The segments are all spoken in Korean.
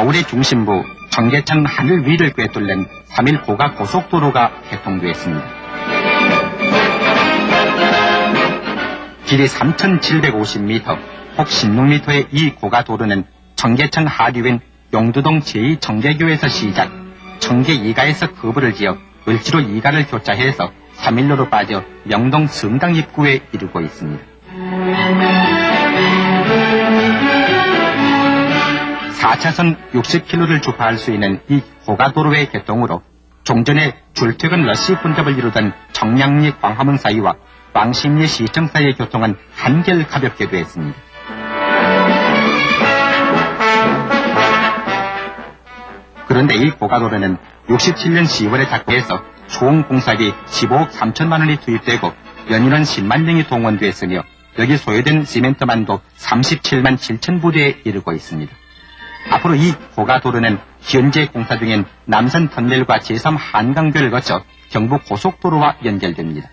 서울의 중심부 청계천 하늘 위를 꿰뚫는 3일 고가 고속도로가 개통되었습니다. 길이 3,750m, 폭 16m의 이 고가 도로는 청계천 하류인 용두동 제2청계교에서 시작, 청계 2가에서 거부를 지어 을지로 2가를 교차해서 3일로로 빠져 명동 성당 입구에 이르고 있습니다. 4차선 60km를 주파할 수 있는 이 고가도로의 개통으로 종전에 출퇴근 러시 혼잡을 이루던 청량리 광화문 사이와 광신리 시청 사이의 교통은 한결 가볍게 되었습니다. 그런데 이 고가도로는 67년 10월에 착공해서 총 공사비 15억 3천만 원이 투입되고 연인원 10만 명이 동원됐으며 여기 소요된 시멘트만도 37만 7천 부대에 이르고 있습니다. 앞으로 이 고가 도로는 현재 공사 중인 남산 터널과 제3 한강교를 거쳐 경부 고속도로와 연결됩니다.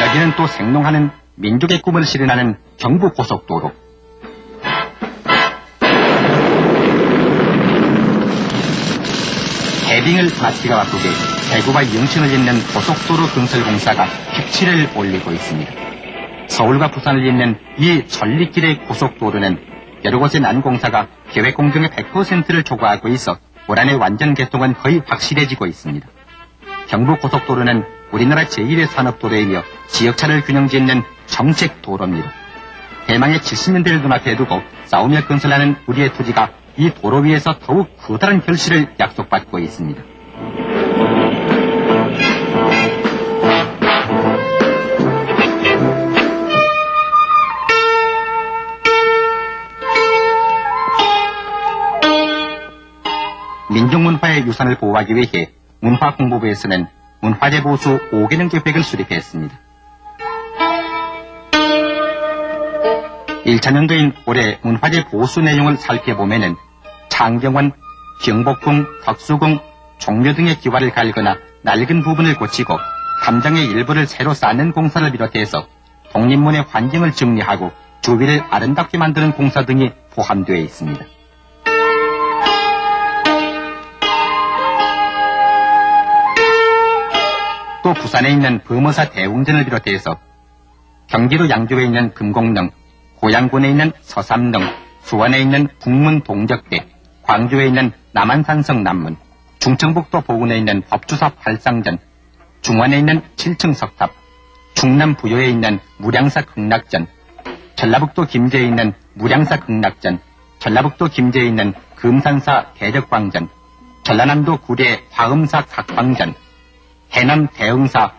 여기는 또 생동하는 민족의 꿈을 실현하는 경부 고속도로. 해빙을 마치가 바쁘게 대구와 영천을 잇는 고속도로 건설 공사가 획치를 올리고 있습니다. 서울과 부산을 잇는 이 전리길의 고속도로는 여러 곳의 난공사가 계획 공정의 100%를 초과하고 있어 올 한해 완전 개통은 거의 확실해지고 있습니다. 경부 고속도로는 우리나라 제1의 산업도로이며 지역차를 균형짓는 정책 도로입니다. 대망의 70년대를 눈앞에 두고 싸우며 건설하는 우리의 토지가 이 도로 위에서 더욱 커다란 결실을 약속받고 있습니다. 유산을 보호하기 위해 문화공보부에서는 문화재 보수 5개년 계획을 수립했습니다. 1차 년도인 올해 문화재 보수 내용을 살펴보면은 창경원, 경복궁, 덕수궁, 종묘 등의 기와를 갈거나 낡은 부분을 고치고 담장의 일부를 새로 쌓는 공사를 비롯해서 독립문의 환경을 정리하고 주위를 아름답게 만드는 공사 등이 포함되어 있습니다. 또 부산에 있는 범어사 대웅전을 비롯해서 경기도 양주에 있는 금곡릉, 고양군에 있는 서삼릉, 수원에 있는 북문 동적대, 광주에 있는 남한산성 남문, 충청북도 보군에 있는 법주사 팔상전, 중원에 있는 7층 석탑, 충남 부여에 있는 무량사 극락전, 전라북도 김제에 있는 무량사 극락전, 전라북도 김제에 있는 금산사 대적광전, 전라남도 구례 화엄사 각광전, 해남 대흥사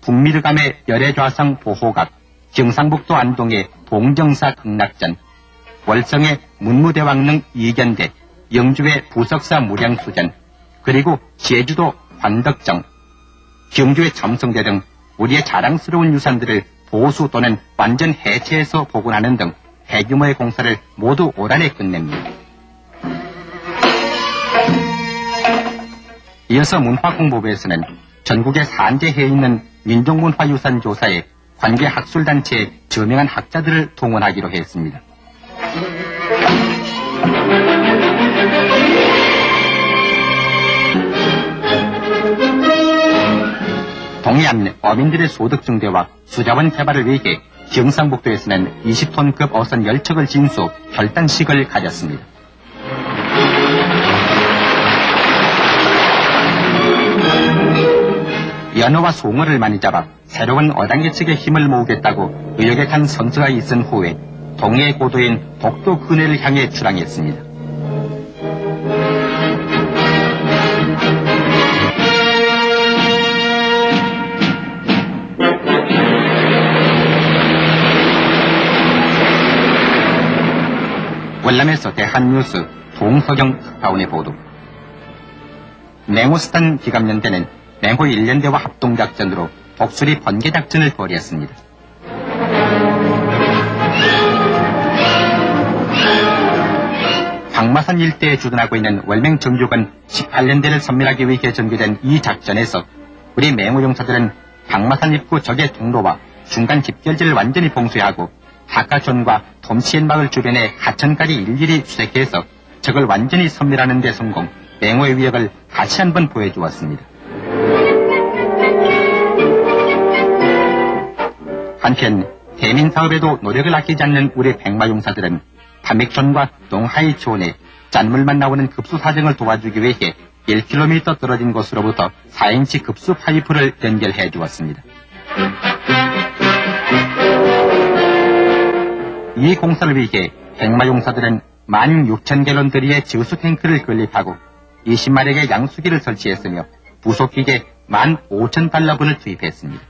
북미르감의 열애좌상 보호각, 경상북도 안동의 봉정사 극락전, 월성의 문무대왕릉 이견대, 영주의 부석사 무량수전, 그리고 제주도 관덕정, 경주의 점성대 등 우리의 자랑스러운 유산들을 보수 또는 완전 해체해서 복원하는 등 대규모의 공사를 모두 올 한해 끝냅니다. 이어서 문화공보부에서는 전국에 산재해 있는 민족문화유산 조사에 관계 학술단체의 저명한 학자들을 동원하기로 했습니다. 동해안 어민들의 소득 증대와 수자원 개발을 위해 경상북도에서는 20톤급 어선 열척을 진수 결단식을 가졌습니다. 연어와 송어를 많이 잡아 새로운 어단계 측의 힘을 모으겠다고 의욕에 탄 선수가 있은 후에 동해의 고도인 독도 근해를 향해 출항했습니다. 월남에서 대한뉴스 동서경 특파원의 보도. 맹호스탄 기갑연대는 맹호 1년대와 합동작전으로 독수리 번개작전을 벌였습니다. 박마산 일대에 주둔하고 있는 월맹 정규군 18년대를 섬멸하기 위해 전개된 이 작전에서 우리 맹호 용사들은 박마산 입구 적의 통로와 중간 집결지를 완전히 봉쇄하고 하카촌과 돔시엔 마을 주변의 하천까지 일일이 수색해서 적을 완전히 섬멸하는 데 성공, 맹호의 위력을 다시 한번 보여주었습니다. 한편 대민 사업에도 노력을 아끼지 않는 우리 백마용사들은 담백촌과 농하이촌에 짠물만 나오는 급수 사정을 도와주기 위해 1km 떨어진 곳으로부터 4인치 급수 파이프를 연결해 주었습니다. 이 공사를 위해 백마용사들은 16,000갤런들의 지우수 탱크를 건립하고 20마력의 양수기를 설치했으며 부속기계 15,000달러분을 투입했습니다.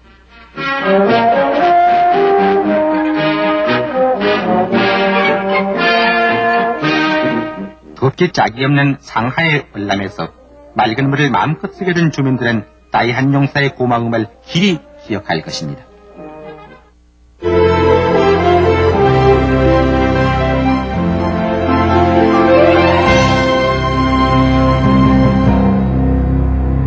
덥기 짝이 없는 상하의 월남에서 맑은 물을 마음껏 쓰게 된 주민들은 따이한 용사의 고마움을 길이 기억할 것입니다.